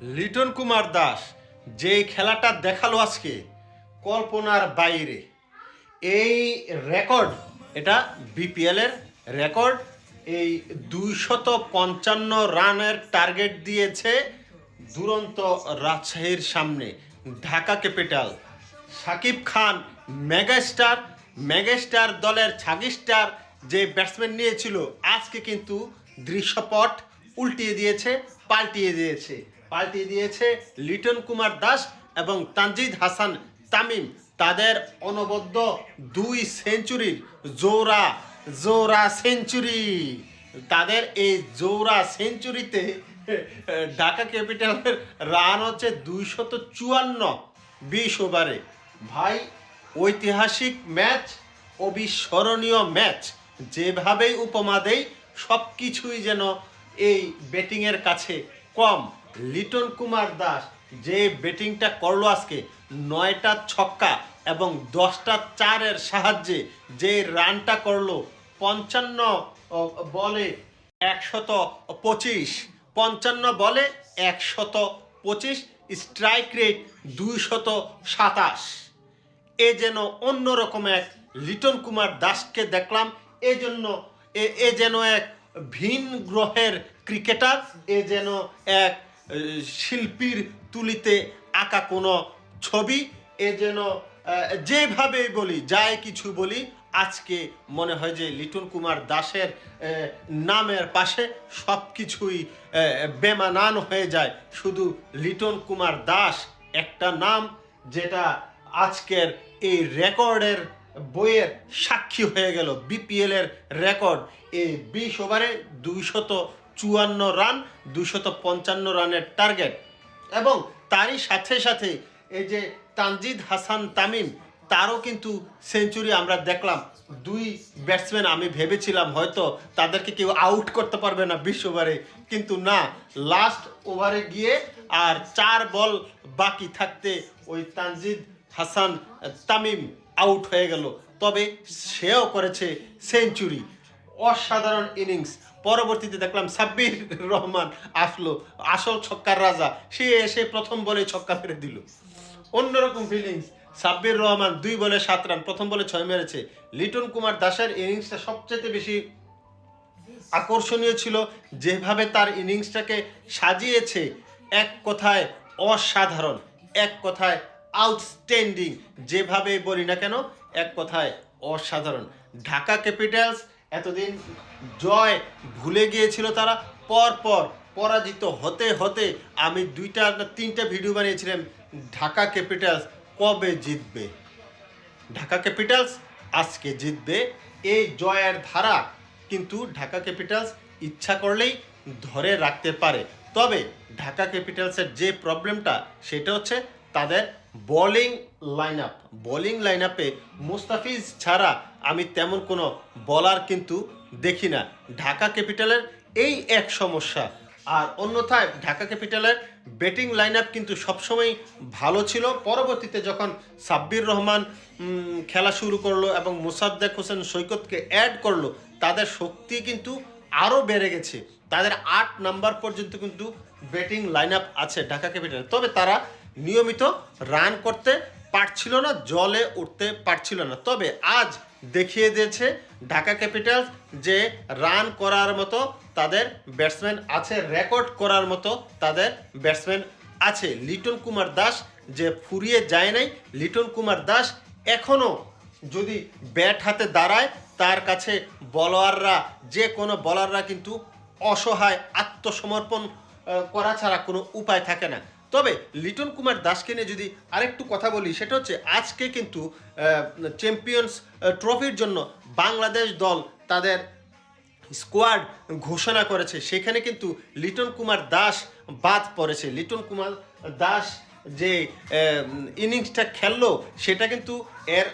লিটন কুমার দাস যে খেলাটা দেখাল আজকে, কল্পনার বাইরে। এই রেকর্ড, এটা বিপিএলের রেকর্ড, এই দুইশত পঞ্চান্ন রানের টার্গেট দিয়েছে দুরন্ত রাজশাহীর সামনে, Dhaka capital. Shakib Khan, megastar megastar দলের ছাগিস্টার যে ব্যাটসম্যান নিয়েছিল, আজকে কিন্তু দৃশ্যপট উল্টিয়ে দিয়েছে, পাল্টিয়ে দিয়েছে। পাল্টিয়ে দিয়েছে লিটন কুমার দাস এবং তানজিদ হাসান তামিম। তাদের অনবদ্য দুই সেঞ্চুরির জোরা জোরা সেঞ্চুরি। তাদের এই জোরা সেঞ্চুরিতে, ঢাকা ক্যাপিটালের রান হচ্ছে দুইশত চুয়ান্ন বিশ ওভারে। ভাই, ঐতিহাসিক ম্যাচ, অবিস্মরণীয় ম্যাচ, যেভাবেই উপমা দেই সব কিছুই যেন এই ব্যাটিংয়ের কাছে কম। লিটন কুমার দাস, যে ব্যাটিংটা করল আজকে, নয়টা ছক্কা এবং দশটা চারের সাহায্যে যে রানটা করল, পঞ্চান্ন বলে একশত পঁচিশ, পঞ্চান্ন বলে একশত পঁচিশ, স্ট্রাইক রেট দুইশত সাতাশ। এ যেন অন্যরকম এক লিটন কুমার দাসকে দেখলাম, এ জন্য এ যেন এক ভিন গ্রহের ক্রিকেটার, এ যেন এক শিল্পীর তুলিতে আঁকা কোনো ছবি, এ যেন যেভাবে বলি, যাই কিছু বলি, আজকে মনে হয় যে লিটন কুমার দাসের নামের পাশে সব কিছুই বেমানান হয়ে যায়। শুধু লিটন কুমার দাস একটা নাম যেটা আজকের এই রেকর্ডের বইয়ের সাক্ষী হয়ে গেল, বিপিএলের রেকর্ড। এই বিশ ওভারে দুইশত চুয়ান্ন রান দুশত পঞ্চান্ন রানের টার্গেট এবং তারই সাথে সাথে এই যে তানজিদ হাসান তামিম, তারও কিন্তু সেঞ্চুরি আমরা দেখলাম। দুই ব্যাটসম্যান আমি ভেবেছিলাম হয়তো তাদেরকে কেউ আউট করতে পারবে না বিশ ওভারে, কিন্তু না লাস্ট ওভারে গিয়ে আর চার বল বাকি থাকতে ওই তানজিদ হাসান তামিম আউট হয়ে গেল। তবে সেও করেছে সেঞ্চুরি অসাধারণ ইনিংস পরবর্তীতে দেখলাম সাব্বির রহমান আসলো। আসল ছক্কার রাজা। সে এসে প্রথম বলে ছক্কা মেরে দিল। অন্যরকম ফিলিংস সাব্বির রহমান দুই বলে সাত রান, প্রথম বলে ছয় মেরেছে। লিটন কুমার দাসের ইনিংসটা সবচেয়ে বেশি আকর্ষণীয় ছিল। যেভাবে তার ইনিংসটাকে সাজিয়েছে, এক কথায় অসাধারণ, এক কথায় আউটস্ট্যান্ডিং যেভাবে বলি না কেন, এক কথায় অসাধারণ। ঢাকা ক্যাপিটালস এতদিন জয় ভুলে গিয়েছিল তারা পর পর পরাজিত হতে হতে আমি দুইটা না তিনটা ভিডিও বানিয়েছিলাম, ঢাকা ক্যাপিটালস কবে জিতবে? ঢাকা ক্যাপিটালস আজকে জিতবে, এই জয়ের ধারা কিন্তু ঢাকা ক্যাপিটালস ইচ্ছা করলেই ধরে রাখতে পারে। তবে ঢাকা ক্যাপিটালসের যে প্রবলেমটা সেটা হচ্ছে তাদের bowling line up bowling line আপে মুস্তাফিজ ছাড়া আমি তেমন কোনো বলার কিন্তু দেখি না। ঢাকা ক্যাপিটালের এই এক সমস্যা। আর অন্যথায় ঢাকা ক্যাপিটালের ব্যাটিং লাইন আপ কিন্তু সবসময় ভালো ছিল। পরবর্তীতে যখন সাব্বির রহমান খেলা শুরু করল এবং মুসাদ্দেক হোসেন সৈকতকে অ্যাড করল, তাদের শক্তি কিন্তু আরও বেড়ে গেছে। তাদের আট নাম্বার পর্যন্ত কিন্তু ব্যাটিং লাইন আপ আছে ঢাকা ক্যাপিটাল। তবে তারা নিয়মিত রান করতে পারছিল না, জলে উঠতে পারছিল না। তবে আজ দেখিয়ে দিয়েছে ঢাকা ক্যাপিটালস যে রান করার মতো তাদের ব্যাটসম্যান আছে, রেকর্ড করার মতো তাদের ব্যাটসম্যান আছে। লিটন কুমার দাস যে ফুরিয়ে যায় নাই, লিটন কুমার দাস এখনও যদি ব্যাট হাতে দাঁড়ায়, তার কাছে বলাররা, যে কোনো বলাররা কিন্তু অসহায় আত্মসমর্পণ করা ছাড়া কোনো উপায় থাকে না। তবে লিটন কুমার দাসকে নিয়ে যদি আরেকটু কথা বলি, সেটা হচ্ছে আজকে কিন্তু চ্যাম্পিয়ন্স ট্রফির জন্য বাংলাদেশ দল তাদের স্কোয়াড ঘোষণা করেছে। সেখানে কিন্তু লিটন কুমার দাস বাদ পড়েছে। লিটন কুমার দাস যে ইনিংসটা খেললো, সেটা কিন্তু এর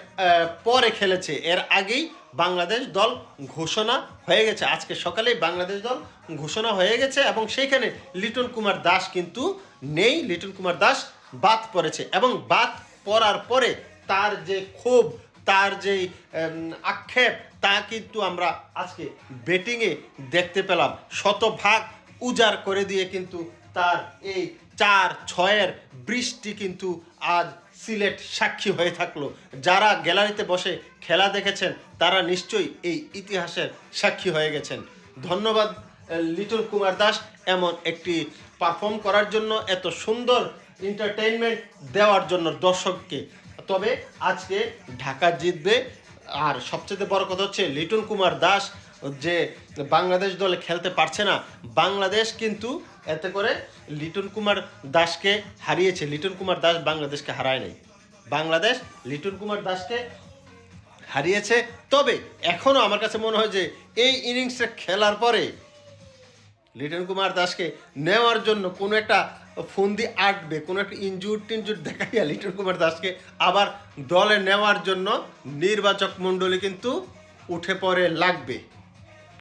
পরে খেলেছে। এর আগেই বাংলাদেশ দল ঘোষণা হয়ে গেছে। আজকে সকালেই বাংলাদেশ দল ঘোষণা হয়ে গেছে এবং সেইখানে লিটন কুমার দাস কিন্তু নেই। লিটন কুমার দাস বাদ পড়েছে এবং বাদ পড়ার পরে তার যে ক্ষোভ, তার যে আক্ষেপ, তা কিন্তু আমরা আজকে ব্যাটিংয়ে দেখতে পেলাম। শতভাগ উজাড় করে দিয়ে কিন্তু তার এই চার ছয়ের বৃষ্টি কিন্তু আজ সিলেট সাক্ষী হয়ে থাকল। যারা গ্যালারিতে বসে খেলা দেখেছেন, তারা নিশ্চয়ই এই ইতিহাসের সাক্ষী হয়ে গেছেন। ধন্যবাদ লিটন কুমার দাস, এমন একটি পারফর্ম করার জন্য, এত সুন্দর এন্টারটেইনমেন্ট দেওয়ার জন্য দর্শককে। তবে আজকে ঢাকা জিতবে, আর সবচেয়ে বড় কথা হচ্ছে লিটন কুমার দাস যে বাংলাদেশ দলে খেলতে পারছে না, বাংলাদেশ কিন্তু এতে করে লিটন কুমার দাসকে হারিয়েছে। লিটন কুমার দাস বাংলাদেশকে হারায় নাই। বাংলাদেশ লিটন কুমার দাসকে হারিয়েছে। তবে এখনও আমার কাছে মনে হয় যে এই ইনিংসটা খেলার পরে লিটন কুমার দাসকে নেওয়ার জন্য কোনো একটা ফন্দি আটবে, কোনো একটা ইনজুর টিনজুর দেখাইয়া লিটন কুমার দাসকে আবার দলে নেওয়ার জন্য নির্বাচক মণ্ডলী কিন্তু উঠে পড়ে লাগবে।